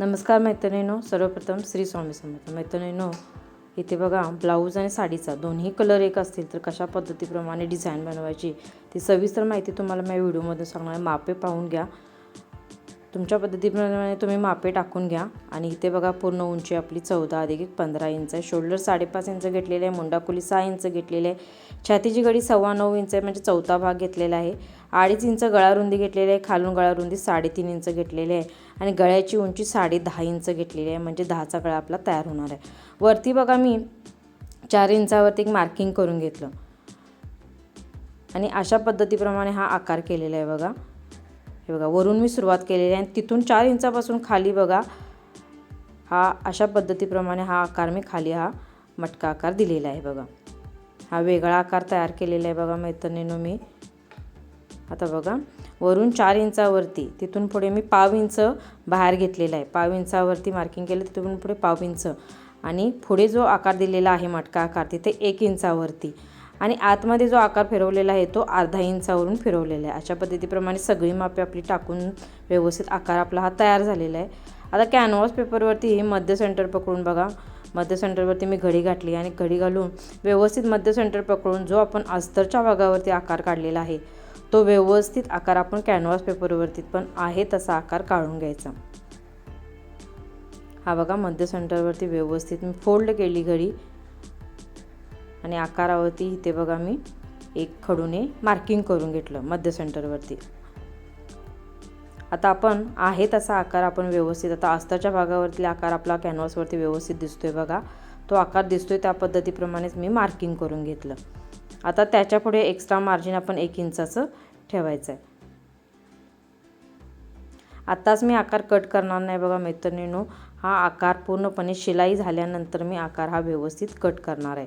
नमस्कार मैत्रिणीनो सर्वप्रथम श्री स्वामी समर्थ. मैत्रिणीनो इथे बघा ब्लाऊज आणि साडीचा दोन्ही कलर एक असतील तर कशा पद्धतीप्रमाणे डिझाईन बनवायची ती सविस्तर माहिती तुम्हाला मी व्हिडिओमध्ये सांगणार मापे पाहून घ्या. तुमच्या पद्धतीप्रमाणे तुम्ही मापे टाकून घ्या. आणि इथे बघा पूर्ण उंची आपली चौदा अधिक एक पंधरा इंच आहे. शोल्डर साडेपाच इंच घेतलेले आहे. मुंडाकुली सहा इंच घेतलेले आहे. छातीची गडी सव्वा नऊ इंच आहे. म्हणजे चौथा भाग घेतलेला आहे. अडीच इंच गळा रुंदी घेतलेली आहे. खालून गळा रुंदी साडेतीन इंच घेतलेली आहे. आणि गळ्याची उंची साडे दहा इंच घेतलेली आहे. म्हणजे दहाचा गळा आपला तयार होणार आहे. वरती बघा मी चार इंचावरती एक मार्किंग करून घेतलं. आणि अशा पद्धतीप्रमाणे हा आकार केलेला आहे बघा. हे बघा वरून मी सुरुवात केलेली आहे आणि तिथून चार इंचापासून खाली बघा हा अशा पद्धतीप्रमाणे हा आकार मी खाली हा मटका आकार दिलेला आहे बघा. हा वेगळा आकार तयार केलेला आहे बघा मैत्रिणीनं मी. आता बघा वरून चार इंचावरती तिथून पुढे मी पाव इंच बाहेर घेतलेला आहे. पाव इंचावरती मार्किंग केलं तिथून पुढे पाव इंच. आणि पुढे जो आकार दिलेला आहे मटका आकार तिथे एक इंचावरती. आणि आतमध्ये जो आकार फिरवलेला आहे तो अर्धा इंचावरून फिरवलेला आहे. अशा पद्धतीप्रमाणे सगळी मापे आपली टाकून व्यवस्थित आकार आपला हा तयार झालेला आहे. आता कॅनव्हास पेपरवरती हे मध्य सेंटर पकडून बघा. मध्य सेंटरवरती मी घडी घातली आणि घडी घालून व्यवस्थित मध्य सेंटर पकडून जो आपण अस्तरच्या भागावरती आकार काढलेला आहे तो व्यवस्थित आकार आपण कॅनव्हास पेपरवरती पण आहे तसा आकार काढून घ्यायचा. हा बघा मध्य सेंटरवरती व्यवस्थित मी फोल्ड केली घडी. आणि आकारावरती इथे बघा मी एक खडूने मार्किंग करून घेतलं मध्य सेंटरवरती आता आपण आहे तसा आकार आपण व्यवस्थित आता आस्ताच्या भागावरती आकार आपला कॅनव्हासवरती व्यवस्थित दिसतोय बघा. तो आकार दिसतोय त्या पद्धतीप्रमाणेच मी मार्किंग करून घेतलं. आता त्याच्यापुढे एक्स्ट्रा मार्जिन आपण एक इंचाचं ठेवायचं आहे आत्ताच मी आकार कट करणार नाही बघा मैत्रिणीनो. हा आकार पूर्णपणे शिलाई झाल्यानंतर मी आकार हा व्यवस्थित कट करणार आहे.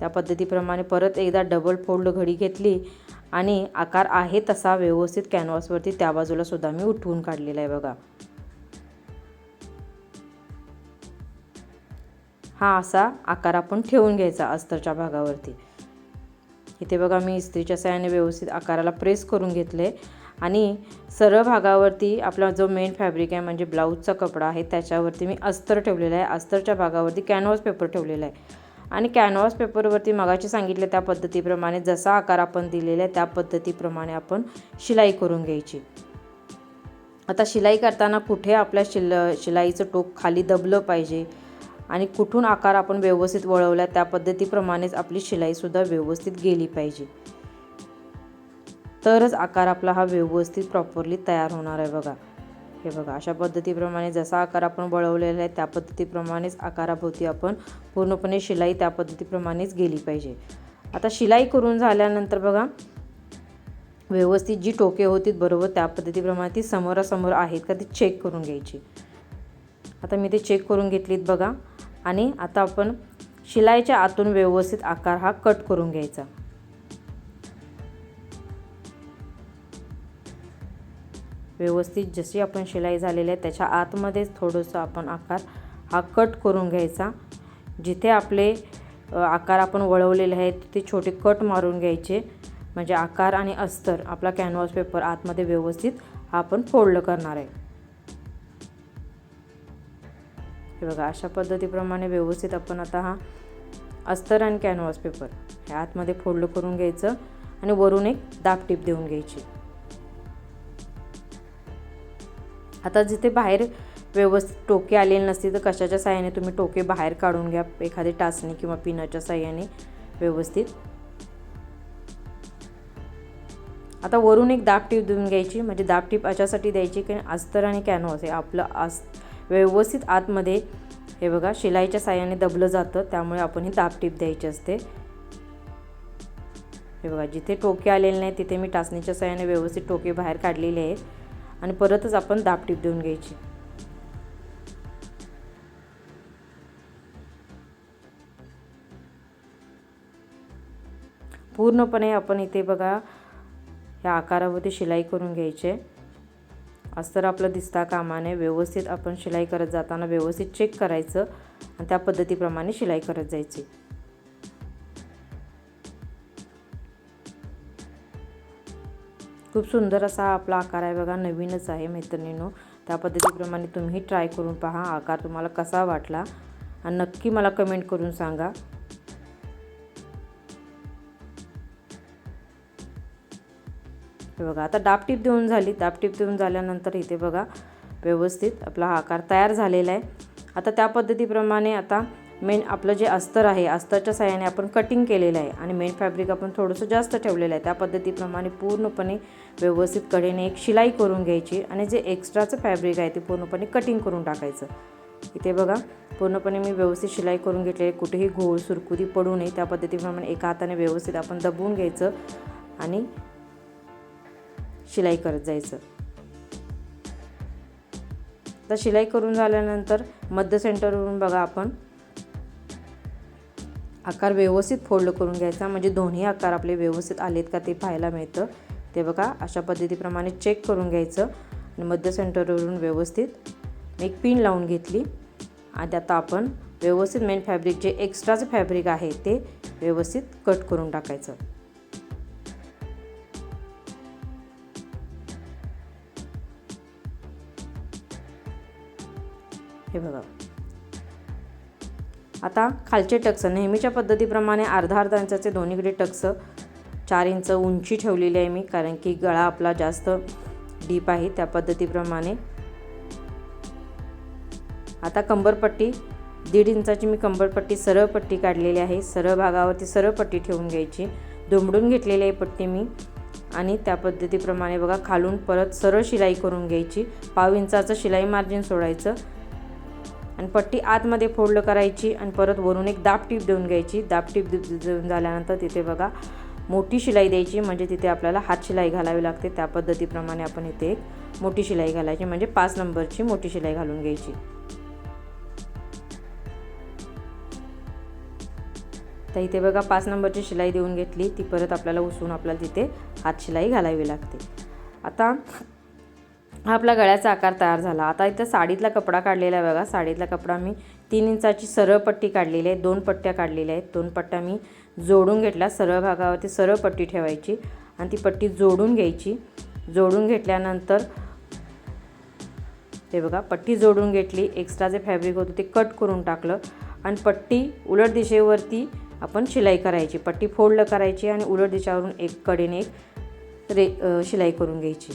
त्या पद्धतीप्रमाणे परत एकदा डबल फोल्ड घडी घेतली आणि आकार आहे तसा व्यवस्थित कॅनव्हासवरती त्या बाजूला सुद्धा मी उठवून काढलेला आहे बघा. हा असा आकार आपण ठेवून घ्यायचा अस्तरच्या भागावरती. इथे बघा मी इस्त्रीच्या साह्याने व्यवस्थित आकाराला प्रेस करून घेतले आणि सरळ भागावरती आपला जो मेन फॅब्रिक आहे म्हणजे ब्लाऊजचा कपडा आहे त्याच्यावरती मी अस्तर ठेवलेला आहे. अस्तरच्या भागावरती कॅनव्हास पेपर ठेवलेला आहे. आणि कॅनव्हास पेपरवरती मगाशी सांगितले त्या पद्धतीप्रमाणे जसा आकार आपण दिलेला आहे त्या पद्धतीप्रमाणे आपण शिलाई करून घ्यायची. आता शिलाई करताना कुठे आपल्या शिल शिलाईचं टोक खाली दबलं पाहिजे आणि कुठून आकार आपण व्यवस्थित वळवला त्या पद्धतीप्रमाणेच आपली शिलाईसुद्धा व्यवस्थित गेली पाहिजे. तरच आकार आपला हा व्यवस्थित प्रॉपरली तयार होणार आहे बघा. हे बघा अशा पद्धतीप्रमाणे जसा आकार आपण वळवलेला आहे त्या पद्धतीप्रमाणेच आकाराभोवती आपण पूर्णपणे शिलाई त्या पद्धतीप्रमाणेच गेली पाहिजे. आता शिलाई करून झाल्यानंतर बघा व्यवस्थित जी टोके होती बरोबर त्या पद्धतीप्रमाणे ती समोरासमोर आहेत का ती चेक करून घ्यायची. आता मी ते चेक करून घेतलीत बघा आणि आता आपण शिलाईच्या आतून व्यवस्थित आकार हा कट करून घ्यायचा. व्यवस्थित जशी आपण शिलाई झालेली आहे त्याच्या आतमध्येच थोडंसं आपण आकार हा कट करून घ्यायचा. जिथे आपले आकार आपण वळवलेले आहेत तिथे छोटे कट मारून घ्यायचे. म्हणजे आकार आणि अस्तर आपला कॅनव्हास पेपर आतमध्ये व्यवस्थित हा आपण फोल्ड करणार आहे. हे बघा अशा पद्धतीप्रमाणे व्यवस्थित आपण आता हा अस्तर आणि कॅनव्हास पेपर हे आतमध्ये फोल्ड करून घ्यायचं आणि वरून एक दाबटीप देऊन घ्यायची. आता जिथे बाहेर व्यवस्थित टोके आलेले नसतील तर कशाच्या साह्याने तुम्ही टोके बाहेर काढून घ्या एखादी टाचणी किंवा पिनाच्या साह्याने व्यवस्थित. आता वरून एक दाब टीप देऊन घ्यायची म्हणजे दाब टीप अशासाठी द्यायची की अस्तर आणि कॅनव्हास हे आपलं आस व्यवस्थित आतमध्ये हे बघा शिलाईच्या साह्याने दबलं जातं त्यामुळे आपण ही दाब टीप द्यायची असते. हे बघा जिथे टोके आलेले नाही तिथे मी टाचणीच्या साह्याने व्यवस्थित टोके बाहेर काढलेले आहेत. आणि परतच आपण दाब टीप देऊन घ्यायची. पूर्णपणे आपण इथे बघा ह्या आकारावरती शिलाई करून घ्यायचे. अस्तर आपलं दिसता कामाने व्यवस्थित आपण शिलाई करत जाताना व्यवस्थित चेक करायचं आणि त्या पद्धतीप्रमाणे शिलाई करत जायची. खूप सुंदर असा आपला आकार आहे बघा नवीनच आहे मैत्रिणींनो. त्या पद्धतीप्रमाणे तुम्ही ट्राय करून पहा आकार तुम्हाला कसा वाटला. आणि नक्की मला कमेंट करून सांगा. हे बघा आता डापटीप देऊन झाली. डापटीप देऊन झाल्यानंतर इथे बघा व्यवस्थित आपला हा आकार तयार झालेला आहे. आता त्या पद्धतीप्रमाणे आता मेन आपलं जे अस्तर आहे अस्तरच्या साह्याने आपण कटिंग केलेलं आहे आणि मेन फॅब्रिक आपण थोडंसं जास्त ठेवलेलं आहे. त्या पद्धतीप्रमाणे पूर्णपणे व्यवस्थित कडेने एक शिलाई करून घ्यायची आणि जे एक्स्ट्राचं फॅब्रिक आहे ते पूर्णपणे कटिंग करून टाकायचं. इथे बघा पूर्णपणे मी व्यवस्थित शिलाई करून घेतले कुठेही घोळ सुरकुरी पडू नये. त्या पद्धतीप्रमाणे एका हाताने व्यवस्थित आपण दबवून घ्यायचं आणि शिलाई करत जायचं. तर शिलाई करून झाल्यानंतर मध्य सेंटरवरून बघा आपण आकार व्यवस्थित फोल्ड करून घ्यायचा. म्हणजे दोन्ही आकार आपले व्यवस्थित आलेत का ते पाहायला मिळतं. ते बघा अशा पद्धतीप्रमाणे चेक करून घ्यायचं. आणि मध्य सेंटरवरून व्यवस्थित एक पिन लावून घेतली. आणि आता आपण व्यवस्थित मेन फॅब्रिक जे एक्स्ट्राचं फॅब्रिक आहे ते व्यवस्थित कट करून टाकायचं. हे बघा. आता खालचे टक्स नेहमीच्या पद्धतीप्रमाणे अर्धा अर्धा इंचाचे दोन्हीकडे टक्स चार इंच उंची ठेवलेली आहे मी कारण की गळा आपला जास्त डीप आहे त्या पद्धतीप्रमाणे. आता कंबरपट्टी दीड इंचाची मी कंबरपट्टी सरळ पट्टी काढलेली आहे. सरळ भागावरती सरळ पट्टी ठेवून घ्यायची. दुमडून घेतलेली आहे पट्टी मी. आणि त्या पद्धतीप्रमाणे बघा खालून परत सरळ शिलाई करून घ्यायची. पाव इंचाचं शिलाई मार्जिन सोडायचं. आणि पट्टी आतमध्ये फोल्ड करायची आणि परत वरून एक दाब टीप देऊन घ्यायची. दाब टीप देऊन झाल्यानंतर तिथे बघा मोठी शिलाई द्यायची. म्हणजे तिथे आपल्याला हात शिलाई घालावी लागते. त्या पद्धतीप्रमाणे आपण इथे एक मोठी शिलाई घालायची. म्हणजे पाच नंबरची मोठी शिलाई घालून घ्यायची. तर इथे बघा पाच नंबरची शिलाई देऊन घेतली. ती परत आपल्याला उसून आपल्याला तिथे हात शिलाई घालावी लागते. आता हा आपला गळ्याचा आकार तयार झाला. आता इथं साडीतला कपडा काढलेला आहे बघा. साडीतला कपडा मी तीन इंचाची सरळ पट्टी काढलेली आहे. दोन पट्ट्या काढलेल्या आहेत. दोन पट्ट्या मी जोडून घेतल्या. सरळ भागावरती सरळ पट्टी ठेवायची आणि ती पट्टी जोडून घ्यायची. जोडून घेतल्यानंतर हे बघा पट्टी जोडून घेतली. एक्स्ट्रा जे फॅब्रिक होतं ते कट करून टाकलं आणि पट्टी उलट दिशेवरती आपण शिलाई करायची. पट्टी फोल्ड करायची आणि उलट दिशेवरून एक कडेने एक रे शिलाई करून घ्यायची.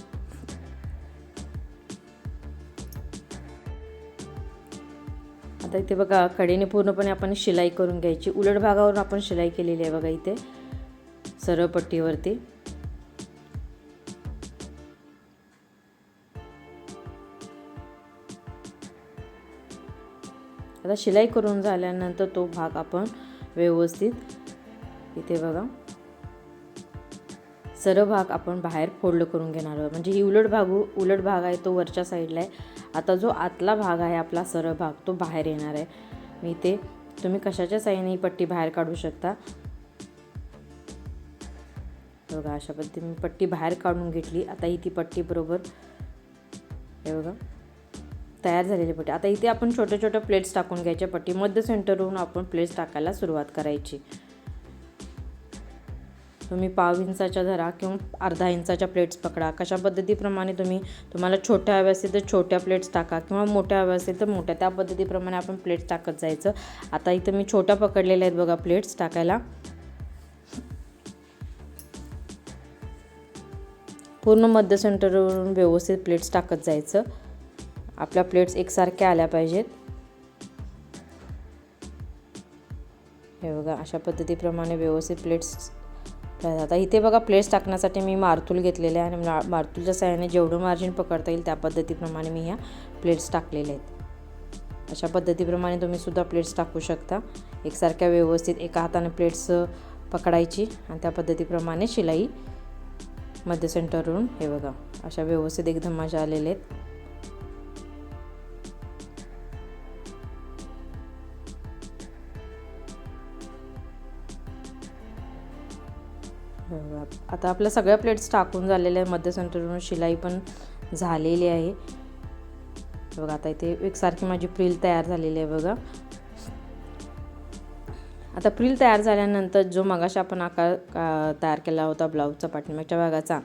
आता इथे बघा कडेने पूर्णपणे आपण शिलाई करून घ्यायची. उलट भागावरून आपण शिलाई केलेली आहे बघा इथे. सरळ पट्टीवरती. आता शिलाई करून झाल्यानंतर तो भाग आपण व्यवस्थित इथे बघा. सरळ भाग आपण बाहेर फोल्ड करून घेणार आहोत. म्हणजे ही उलट भाग उलट भाग आहे तो वरच्या साईडला आहे. आता जो आतला भाग आहे आपला सरळ भाग तो बाहेर येणार आहे. मी ते तुम्ही कशाच्या साईने ही पट्टी बाहेर काढू शकता? बघा अशा पद्धतीने मी पट्टी बाहेर काढून घेतली. आता ही ती पट्टी बरोबर हे बघा तयार झालेली पट्टी. आता इथे आपण छोट्या छोट्या प्लेट्स टाकून घ्यायच्या. पट्टी मध्य सेंटरवरून आपण प्लेट्स टाकायला सुरुवात करायची. तुम्ही पाव इंचाच्या धरा किंवा अर्धा इंचाच्या प्लेट्स पकडा. कशा पद्धतीप्रमाणे तुम्ही तुम्हाला छोट्या हव्या असेल तर छोट्या प्लेट्स टाका किंवा मोठ्या हव्या असेल तर मोठ्या. त्या पद्धतीप्रमाणे आपण प्लेट्स टाकत जायचं. आता इथं मी छोट्या पकडलेल्या आहेत बघा प्लेट्स टाकायला. पूर्ण मध्य सेंटरवरून व्यवस्थित प्लेट्स टाकत जायचं. आपल्या प्लेट्स एकसारख्या आल्या पाहिजेत. हे बघा अशा पद्धतीप्रमाणे व्यवस्थित प्लेट्स आता इथे बघा प्लेट्स टाकण्यासाठी मी मारतूल घेतलेले आहे आणि मारतूलच्या साह्याने जेवढं मार्जिन पकडता येईल त्या पद्धतीप्रमाणे मी ह्या प्लेट्स टाकलेल्या आहेत. अशा पद्धतीप्रमाणे तुम्ही सुद्धा प्लेट्स टाकू शकता. एकसारख्या व्यवस्थित एका हाताने प्लेट्स पकडायची आणि त्या पद्धतीप्रमाणे शिलाई मध्य सेंटरवरून हे बघा अशा व्यवस्थित एकदम माझ्या आलेले आहेत. आता आपल्या सगळ्या प्लेट्स टाकून झालेल्या आहे मध्य सेंटरवरून शिलाई पण झालेली आहे. बघा आता इथे एकसारखी माझी प्रिल तयार झालेली आहे बघा. आता प्रिल तयार झाल्यानंतर जो मगाशी आपण आकार तयार केला होता ब्लाऊजचा पाठीमागच्या भागाचा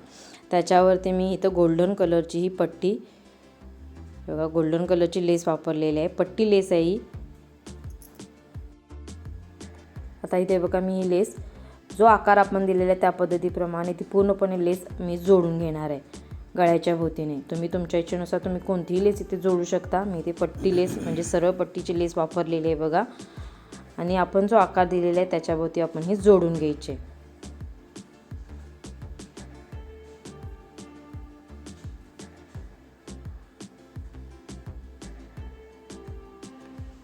त्याच्यावरती मी इथं गोल्डन कलरची ही पट्टी बघा गोल्डन कलरची लेस वापरलेली आहे. पट्टी लेस आहे ही. आता इथे बघा मी ही लेस जो आकार आपण दिलेला आहे त्या पद्धतीप्रमाणे ती पूर्णपणे लेस मी जोडून घेणार आहे गळ्याच्या भोवतीने. तुम्ही तुमच्या इच्छेनुसार तुम्ही कोणतीही लेस इथे जोडू शकता. मी इथे पट्टी लेस म्हणजे सरळ पट्टीची लेस वापरलेली आहे बघा. आणि आपण जो आकार दिलेला आहे त्याच्याभोवती आपण हे जोडून घ्यायचे.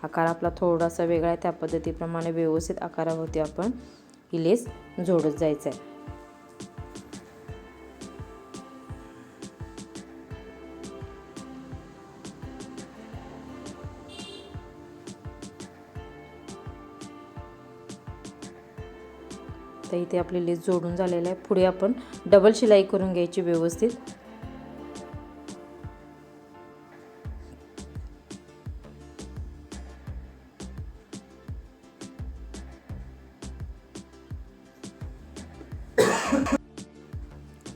आकार आपला थोडासा वेगळा आहे. त्या पद्धतीप्रमाणे व्यवस्थित आकारावरती आपण ही लेस जोडत जायचं आहे तर इथे आपली लेस जोडून झालेलं आहे. पुढे आपण डबल शिलाई करून घ्यायची व्यवस्थित.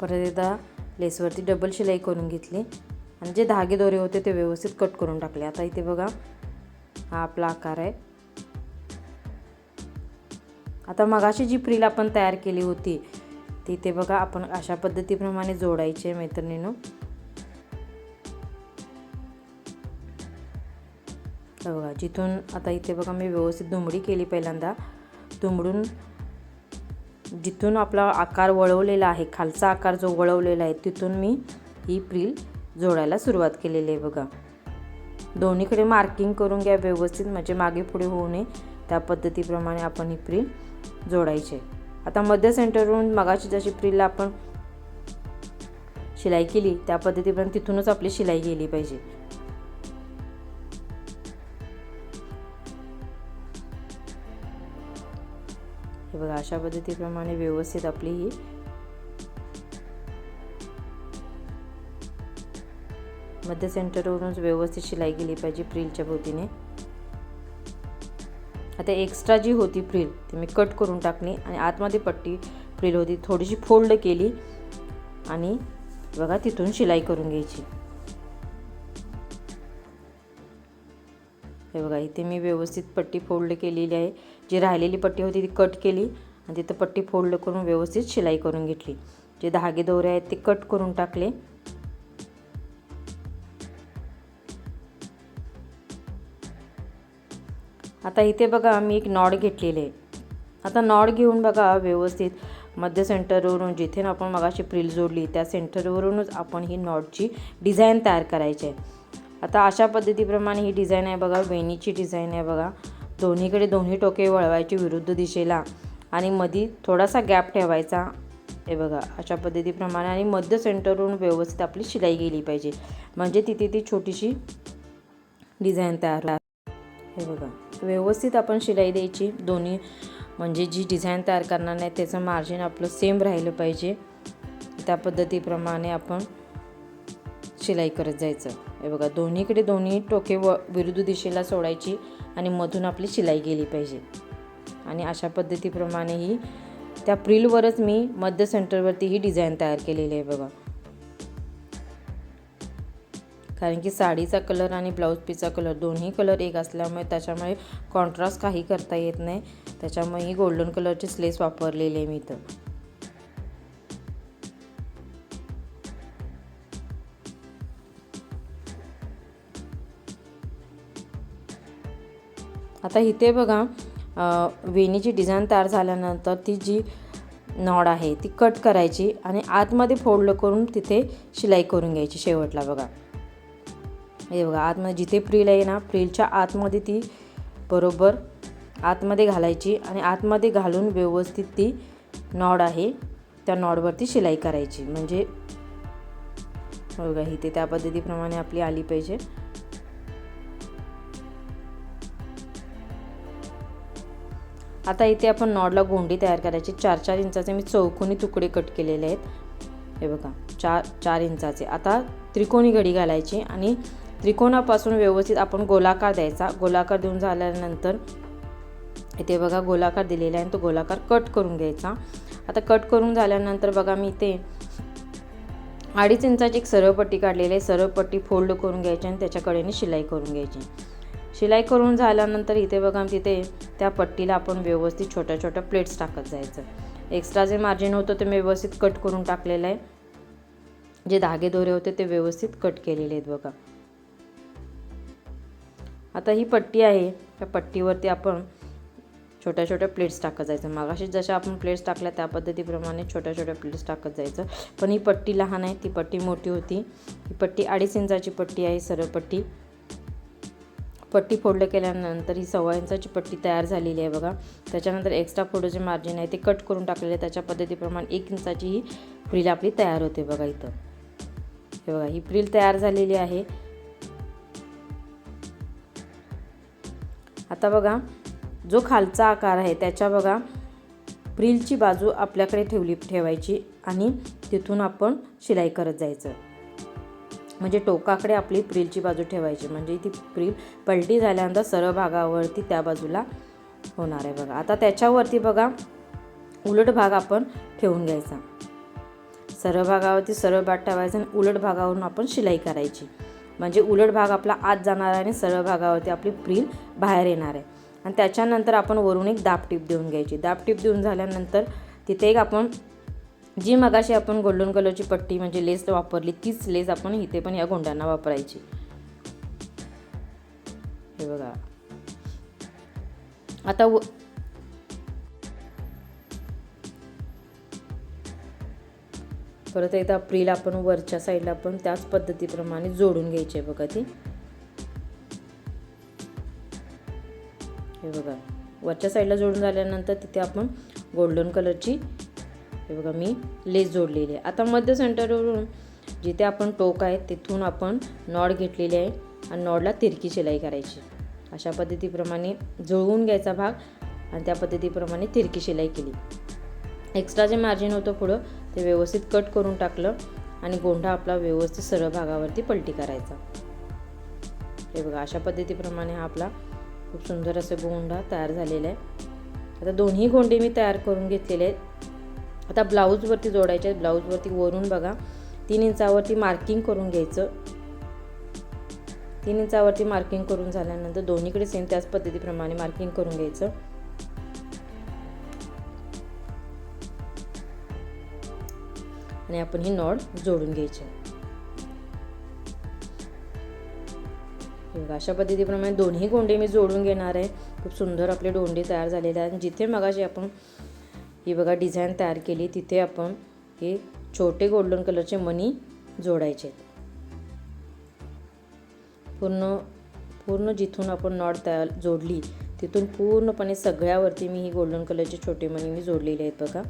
परत एकदा लेसवरती डबल शिलाई करून घेतली. आणि जे धागे दोरे होते ते व्यवस्थित कट करून टाकले. आता इथे बघा हा आपला आकार आहे. आता मगाशी जी प्रिल आपण तयार केली होती ती इथे बघा आपण अशा पद्धतीप्रमाणे जोडायचे मैत्रिणीनो. बघा जिथून आता इथे बघा मी व्यवस्थित दुमडी केली पहिल्यांदा. दुमडून जिथून आपला आकार वळवलेला आहे खालचा आकार जो वळवलेला आहे तिथून मी ही प्रिल जोडायला सुरुवात केलेली आहे बघा. दोन्हीकडे मार्किंग करून घ्या व्यवस्थित म्हणजे मागे पुढे होऊ नये. त्या पद्धतीप्रमाणे आपण ही प्रिल जोडायची आता मध्य सेंटरवरून मगाची जशी प्रिलला आपण शिलाई केली त्या पद्धतीप्रमाणे तिथूनच आपली शिलाई गेली पाहिजे. हे बघा अशा पद्धतीप्रमाणे व्यवस्थित आपली ही मध्य सेंटरवरूनच व्यवस्थित शिलाई केली पाहिजे प्रिलच्या भोवतीने. आता एक्स्ट्रा जी होती प्रिल ती मी कट करून टाकली आणि आतमध्ये पट्टी प्रिल होती थोडीशी फोल्ड केली आणि बघा तिथून शिलाई करून घ्यायची. हे बघा इथे मी व्यवस्थित पट्टी फोल्ड केलेली आहे. जी राहिलेली पट्टी होती ती कट केली आणि तिथं पट्टी फोल्ड करून व्यवस्थित शिलाई करून घेतली. जे धागे दोरे आहेत ते कट करून टाकले. आता इथे बघा मी एक नॉड घेतलेले आहे आता नॉड घेऊन बघा व्यवस्थित मध्य सेंटरवरून जिथे आपण मगाशी प्रिल जोडली त्या सेंटरवरूनच आपण ही नॉडची डिझाईन तयार करायची आहे. आता अशा पद्धतीप्रमाणे ही डिझाईन आहे बघा वेणीची डिझाईन आहे बघा. दोन्हीकडे दोन्ही टोके वळवायची विरुद्ध दिशेला. आणि मधी थोडासा गॅप ठेवायचा. हे बघा अशा पद्धतीप्रमाणे आणि मध्य सेंटरवरून व्यवस्थित आपली शिलाई गेली पाहिजे. म्हणजे तिथे ती छोटीशी डिझाईन तयार हे बघा व्यवस्थित आपण शिलाई द्यायची. दोन्ही म्हणजे जी डिझाईन तयार करणार नाही त्याचं मार्जिन आपलं सेम राहिलं पाहिजे. त्या पद्धतीप्रमाणे आपण शिलाई करत जायचं. हे बघा दोन्हीकडे दोन्ही टोके व विरुद्ध दिशेला सोडायची. आणि मधून आपली शिलाई गेली पाहिजे. आणि अशा पद्धतीप्रमाणे ही त्या प्रिलवरच मी मध्य सेंटरवरती ही डिझाईन तयार केलेली आहे बघा. कारण की साडीचा कलर आणि ब्लाऊज पीसचा कलर दोन्ही कलर एक असल्यामुळे त्याच्यामुळे कॉन्ट्रास्ट काही करता येत नाही. त्याच्यामुळे ही गोल्डन कलरची स्लेस वापरलेली आहे मी इथं. आता इथे बघा वेणीची डिझाईन तयार झाल्यानंतर ती जी नॉड आहे ती कट करायची आणि आतमध्ये फोल्ड करून तिथे शिलाई करून घ्यायची शेवटला बघा. हे बघा आतमध्ये जिथे प्रिल आहे ना प्रिलच्या आतमध्ये ती बरोबर आतमध्ये घालायची आणि आतमध्ये घालून व्यवस्थित ती नॉड आहे त्या नॉडवरती शिलाई करायची. म्हणजे बघा इथे त्या पद्धतीप्रमाणे आपली आली पाहिजे. आता इथे आपण नॉडला गोंडी तयार करायची. चार चार इंचाचे मी चौकोनी तुकडे कट केलेले आहेत. हे बघा चार चार इंचाचे. आता त्रिकोणी घडी घालायची आणि त्रिकोणापासून व्यवस्थित आपण गोलाकार द्यायचा. गोलाकार देऊन झाल्यानंतर इथे बघा गोलाकार दिलेला आहे तो गोलाकार कट करून घ्यायचा. आता कट करून झाल्यानंतर बघा मी इथे अडीच इंचाची एक सरळ पट्टी काढलेली आहे. सरळ पट्टी फोल्ड करून घ्यायची आणि त्याच्याकडेने शिलाई करून घ्यायची. शिलाई करून झाल्यानंतर इथे बघा तिथे त्या पट्टीला आपण व्यवस्थित छोट्या छोट्या प्लेट्स टाकत जायचं. एक्स्ट्रा जे मार्जिन होतं ते मी व्यवस्थित कट करून टाकलेलं आहे. जे धागे दोरे होते ते व्यवस्थित कट केलेले आहेत बघा. आता ही पट्टी आहे. त्या पट्टीवरती आपण छोट्या छोट्या प्लेट्स टाकत जायचं. मागाशी जशा आपण प्लेट्स टाकल्या त्या पद्धतीप्रमाणे छोट्या छोट्या प्लेट्स टाकत जायचं. पण ही पट्टी लहान आहे. ती पट्टी मोठी होती. ही पट्टी अडीच इंचाची पट्टी आहे. सरळ पट्टी. पट्टी फोडलं केल्यानंतर ही सव्वा इंचाची पट्टी तयार झालेली आहे बघा. त्याच्यानंतर एक्स्ट्रा फोल्ड जे मार्जिन आहे ते कट करून टाकलेले आहे. त्याच्या पद्धतीप्रमाणे एक इंचाची ही फ्रील आपली तयार होते बघा इथं. हे बघा ही फ्रील तयार झालेली आहे. आता बघा जो खालचा आकार आहे त्याच्या बघा प्रिलची बाजू आपल्याकडे ठेवली ठेवायची आणि तिथून आपण शिलाई करत जायचं. म्हणजे टोकाकडे आपली प्रिलची बाजू ठेवायची. म्हणजे ती प्रिल पलटी झाल्यानंतर सरळ भागावरती त्या बाजूला होणार आहे बघा. आता त्याच्यावरती बघा उलट भाग आपण ठेवून घ्यायचा. सरळ भागावरती सरळ भाग ठेवायचा आणि उलट भागावरून आपण शिलाई करायची. म्हणजे उलट भाग आपला आत जाणार आहे आणि सरळ भागावरती आपली प्रिल बाहेर येणार आहे. आणि त्याच्यानंतर आपण वरून एक दाब टीप देऊन घ्यायची. दाब टीप देऊन झाल्यानंतर तिथे एक आपण जी मगाशी आपण गोल्डन कलरची पट्टी म्हणजे लेस वापरली तीच लेस आपण इथे पण या गोंड्यांना वापरायची. हे बघा. आता व परत एकदा प्रिल आपण वरच्या साईडला पण त्याच पद्धतीप्रमाणे जोडून घ्यायची आहे बघा ती. हे बघा. वरच्या साईडला जोडून झाल्यानंतर तिथे आपण गोल्डन कलरची हे बघा मी लेस जोडलेली आहे. आता मध्य सेंटरवरून जिथे आपण टोक आहे तिथून आपण नॉड घेतलेली आहे आणि नॉडला तिरकी शिलाई करायची. अशा पद्धतीप्रमाणे जुळवून घ्यायचा भाग आणि त्या पद्धतीप्रमाणे तिरकी शिलाई केली. एक्स्ट्रा जे मार्जिन होतं पुढं ते व्यवस्थित कट करून टाकलं आणि गोंडा आपला व्यवस्थित सरळ भागावरती पलटी करायचा. हे बघा अशा पद्धतीप्रमाणे हा आपला खूप सुंदर असं गोंडा तयार झालेला आहे. आता दोन्ही गोंडे मी तयार करून घेतलेले आहेत. आता ब्लाऊजवरती जोडायचे ब्लाऊजवरती वरून बघा. तीन इंचावरती मार्किंग करून घ्यायचं. तीन इंचावरती मार्किंग करून झाल्यानंतर दोन्हीकडे सेम त्याच पद्धतीप्रमाणे मार्किंग करून घ्यायचं. आणि आपण ही नॉड जोडून घ्यायची अशा पद्धतीप्रमाणे दोन्ही गोंडे मी जोडून घेणार आहे. खूप सुंदर आपले दोंडे तयार झालेले आहेत. जिथे मगाशी आपण ही बघा डिझाईन तयार केली. तिथे आपण हे छोटे गोल्डन कलरचे मनी जोडायचे पूर्ण पूर्ण जिथून आपण नॉट तयार जोडली तिथून पूर्णपणे सगळ्यावरती मी ही गोल्डन कलरचे छोटे मणी मी जोडलेले आहेत बघा.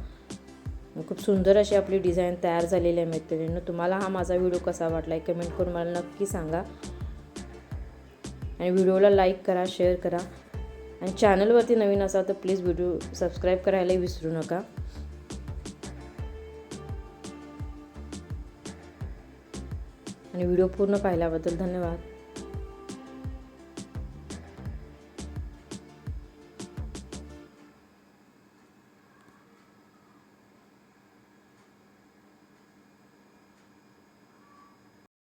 खूप सुंदर अशी आपली डिझाईन तयार झालेली आहे मैत्रिणीनं. तुम्हाला हा माझा व्हिडिओ कसा वाटला आहे कमेंट करून मला नक्की सांगा. आणि व्हिडिओला लाईक करा शेअर करा. आणि चॅनलवरती नवीन असाल तर प्लीज व्हिडिओ सबस्क्राईब करायलाही विसरू नका. आणि व्हिडिओ पूर्ण पाहिल्याबद्दल धन्यवाद.